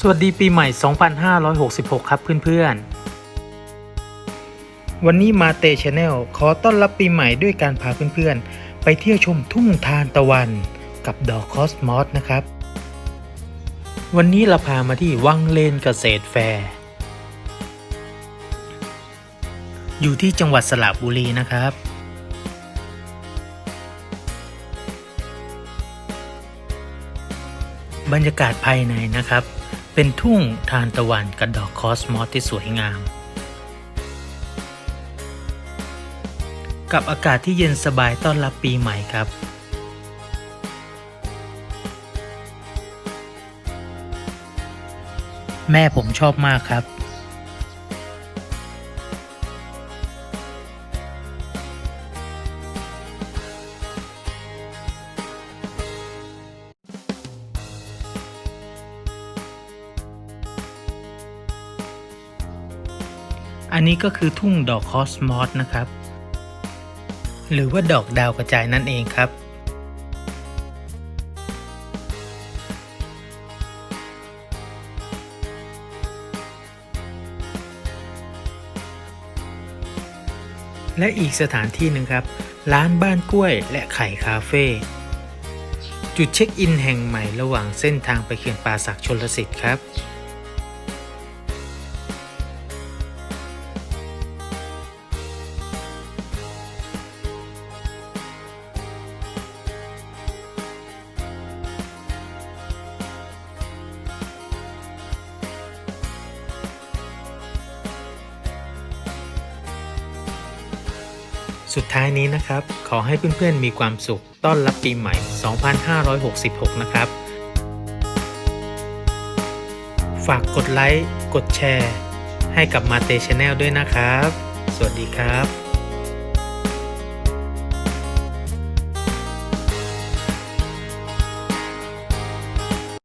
สวัสดีปีใหม่ 2566 ครับเพื่อนๆ วันนี้มาเตชแนลขอต้อนรับปีใหม่ด้วยการพาเพื่อนๆ ไปเที่ยวชมทุ่งทานตะวันกับดอกคอสมอสนะครับ วันนี้เราพามาที่วังเลนเกษตรแฟร์ อยู่ที่จังหวัดสระบุรีนะครับ บรรยากาศภายในนะครับ เป็นทุ่งทานตะวันกับดอกคอสมอสที่สวยงาม กับอากาศที่เย็นสบายต้อนรับปีใหม่ครับแม่ผมชอบมากครับ อันนี้ก็คือทุ่งดอกคอสมอสนะครับ หรือว่าดอกดาวกระจายนั่นเองครับ และอีกสถานที่หนึ่งครับ ร้านบ้านกล้วยและไข่คาเฟ่จุดเช็คอินแห่งใหม่ระหว่างเส้นทางไปเขื่อนป่าสักชนลสิทธิ์ครับ สุดท้ายนี้นะครับ ขอให้เพื่อนๆมีความสุข ต้อนรับปีใหม่ 2566 นะครับ ฝากกดไลค์ กดแชร์ ให้กับมาเตชแนลด้วยนะครับ สวัสดีครับ